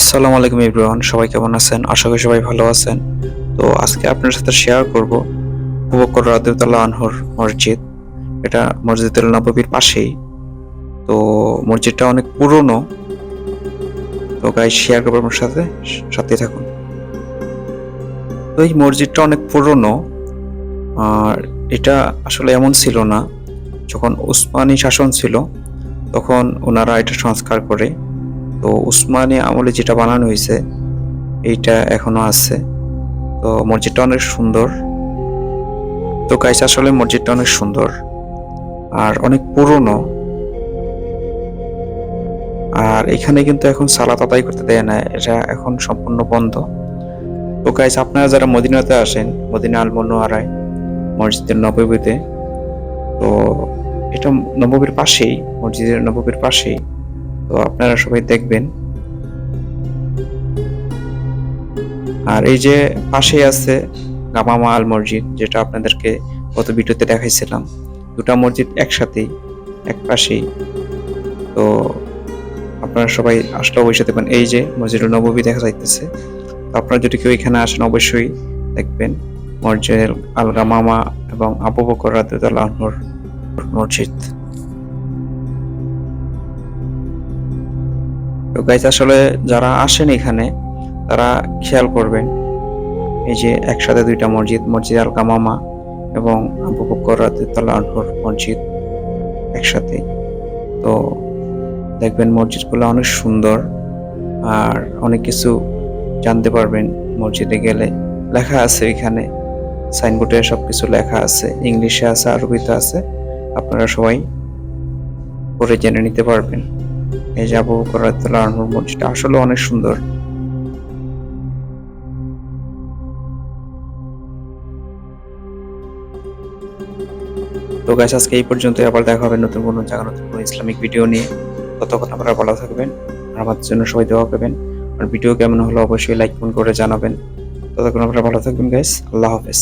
আসসালামু আলাইকুম এভরিওয়ান, সবাই কেমন আছেন? আশা করি সবাই ভালো আছেন। তো আজকে আপনার সাথে শেয়ার করব উপকর রাদিউতাল্লাহ আনহর মসজিদ। এটা মসজিদুল নববীর পাশেই। তো মসজিদটা অনেক পুরনো। তো গাই শেয়ার করব আপনার সাথে। সাথে থাকুন। তো এই মসজিদটা অনেক পুরনো। আর এটা আসলে এমন ছিল না। যখন উসমানী শাসন ছিল, তখন ওনারা এটা সংস্কার করে তো উসমানী আমলে যেটা বানানো হয়েছে এইটা এখনও আছে। তো মসজিদটা অনেক সুন্দর। তো গাইস, আসলে মসজিদটা অনেক সুন্দর আর অনেক পুরনো। আর এখানে কিন্তু এখন সালাত আদায় করতে দেয় না, এটা এখন সম্পূর্ণ বন্ধ। তো গাইস, আপনারা যারা মদিনাতে আসেন, মদিনা আল মনোয়ারায় মসজিদের নববীতে, তো এটা নববীর পাশেই, মসজিদের নববীর পাশেই। তো আপনারা সবাই দেখবেন। আর এই যে পাশেই আছে গামামা আল মসজিদ, যেটা আপনাদেরকে গত ভিডিওতে দেখাইছিলাম। দুটা মসজিদ একসাথেই, এক পাশেই। তো আপনারা সবাই আসলে অবশ্যই দেখবেন। এই যে মসজিদুল নববী দেখা যাইতেছে। তো আপনারা যদি কেউ এখানে আসেন, অবশ্যই দেখবেন মসজিদ আল গামামা এবং আবু বকর রাদিয়াল্লাহু আনহুর মসজিদ। তো গাইজ আসলে যারা আসেন এখানে, তারা খেয়াল করবেন, এই যে একসাথে দুইটা মসজিদ মসজিদ আল কামামা এবং আবু বকর মসজিদ একসাথে। তো দেখবেন মসজিদগুলো অনেক সুন্দর, আর অনেক কিছু জানতে পারবেন মসজিদে গেলে। লেখা আছে এখানে, সাইনবোর্ডে সব কিছু লেখা আছে, ইংলিশে আছে, আরবিতে আছে, আপনারা সবাই পড়ে জেনে নিতে পারবেন। এই যে মসজিদটা আসলে অনেক সুন্দর। তো গাছ আজকে এই পর্যন্ত আবার দেখা হবে নতুন কোনো জায়গা নতুন কোনো ইসলামিক ভিডিও নিয়ে। ততক্ষণ আপনারা ভালো থাকবেন, আর আমাদের জন্য সবাই দোয়া করবেন। আর ভিডিও কেমন হলো অবশ্যই লাইক করে জানাবেন। ততক্ষণ আপনারা ভালো থাকবেন গাইস আল্লাহ হাফেজ।